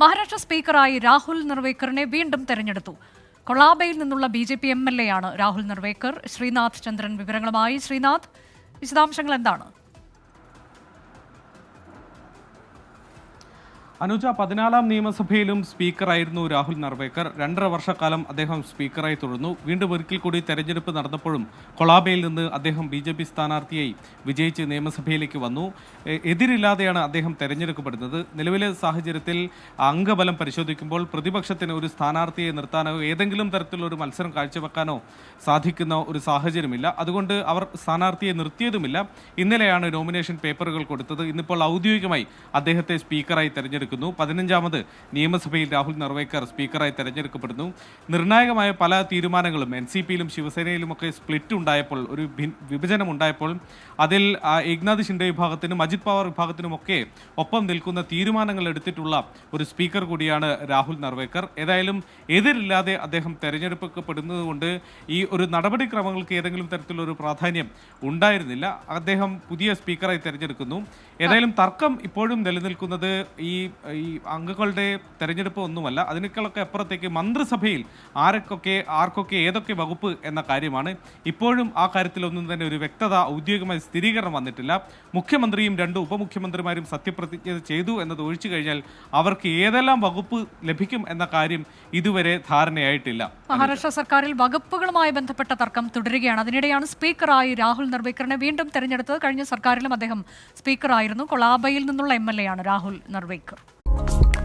മഹാരാഷ്ട്ര സ്പീക്കറായി രാഹുൽ നിർവേക്കറിനെ വീണ്ടും തെരഞ്ഞെടുത്തു. കൊളാബയിൽ നിന്നുള്ള B J P M L A ആണ് രാഹുൽ നിർവേക്കർ ശ്രീനാഥ് ചന്ദ്രൻ വിവരങ്ങളുമായി ശ്രീനാഥ്. വിശദാംശങ്ങൾ എന്താണ്? അനുജ പതിനാലാം നിയമസഭയിലും സ്പീക്കറായിരുന്നു രാഹുൽ നർവേക്കർ. രണ്ടര വർഷക്കാലം അദ്ദേഹം സ്പീക്കറായി തുടർന്നു. വീണ്ടും ഒരിക്കൽ കൂടി തെരഞ്ഞെടുപ്പ് നടന്നപ്പോഴും കൊളാബയിൽ നിന്ന് അദ്ദേഹം ബി ജെ പി സ്ഥാനാർത്ഥിയായി വിജയിച്ച് നിയമസഭയിലേക്ക് വന്നു. എതിരില്ലാതെയാണ് അദ്ദേഹം തെരഞ്ഞെടുക്കപ്പെടുന്നത്. നിലവിലെ സാഹചര്യത്തിൽ അംഗബലം പരിശോധിക്കുമ്പോൾ പ്രതിപക്ഷത്തിന് ഒരു സ്ഥാനാർത്ഥിയെ നിർത്താനോ ഏതെങ്കിലും തരത്തിലുള്ള ഒരു മത്സരം കാഴ്ചവെക്കാനോ സാധിക്കുന്ന ഒരു സാഹചര്യമില്ല. അതുകൊണ്ട് അവർ സ്ഥാനാർത്ഥിയെ നിർത്തിയതുമില്ല. ഇന്നലെയാണ് നോമിനേഷൻ പേപ്പറുകൾ കൊടുത്തത്. ഇന്നിപ്പോൾ ഔദ്യോഗികമായി അദ്ദേഹത്തെ സ്പീക്കറായി തെരഞ്ഞെടുക്കുന്നു പതിനഞ്ചാമത് നിയമസഭയിൽ രാഹുൽ നർവേക്കർ സ്പീക്കറായി തെരഞ്ഞെടുക്കപ്പെടുന്നു. നിർണായകമായ പല തീരുമാനങ്ങളും എൻ സി പിയിലും ശിവസേനയിലുമൊക്കെ സ്പ്ലിറ്റ് ഉണ്ടായപ്പോൾ ഒരു വിഭജനം ഉണ്ടായപ്പോൾ അതിൽ ഏക്നാഥ് ഷിൻഡെ വിഭാഗത്തിനും അജിത് പവാർ വിഭാഗത്തിനുമൊക്കെ ഒപ്പം നിൽക്കുന്ന തീരുമാനങ്ങൾ എടുത്തിട്ടുള്ള ഒരു സ്പീക്കർ കൂടിയാണ് രാഹുൽ നർവേക്കർ ഏതായാലും എതിരില്ലാതെ അദ്ദേഹം തെരഞ്ഞെടുക്കപ്പെടുന്നതുകൊണ്ട് ഈ ഒരു നടപടിക്രമങ്ങൾക്ക് ഏതെങ്കിലും തരത്തിലുള്ള ഒരു പ്രാധാന്യം ഉണ്ടായിരുന്നില്ല. അദ്ദേഹം പുതിയ സ്പീക്കറായി തെരഞ്ഞെടുക്കുന്നു. ഏതായാലും തർക്കം ഇപ്പോഴും നിലനിൽക്കുന്നത് ഈ ഈ അംഗങ്ങളുടെ തെരഞ്ഞെടുപ്പ് ഒന്നുമല്ല അതിനേക്കാളൊക്കെ അപ്പുറത്തേക്ക് മന്ത്രിസഭയിൽ ആരൊക്കെ ആർക്കൊക്കെ ഏതൊക്കെ വകുപ്പ് എന്ന കാര്യമാണ്. ഇപ്പോഴും ആ കാര്യത്തിലൊന്നും തന്നെ ഒരു വ്യക്തത ഔദ്യോഗികമായി സ്ഥിരീകരണം വന്നിട്ടില്ല. മുഖ്യമന്ത്രിയും രണ്ട് ഉപമുഖ്യമന്ത്രിമാരും സത്യപ്രതിജ്ഞ ചെയ്തു എന്നത് ഒഴിച്ചു കഴിഞ്ഞാൽ അവർക്ക് ഏതെല്ലാം വകുപ്പ് ലഭിക്കും എന്ന കാര്യം ഇതുവരെ ധാരണയായിട്ടില്ല. മഹാരാഷ്ട്ര സർക്കാരിൽ വകുപ്പുകളുമായി ബന്ധപ്പെട്ട തർക്കം തുടരുകയാണ്. അതിനിടെയാണ് സ്പീക്കറായി രാഹുൽ നിർവേക്കറിനെ വീണ്ടും തെരഞ്ഞെടുത്തത്. കഴിഞ്ഞ സർക്കാരിലും അദ്ദേഹം സ്പീക്കറായിരുന്നു. കൊളാബയിൽ നിന്നുള്ള എം ആണ് രാഹുൽ നിർവേക്കർ Thank you.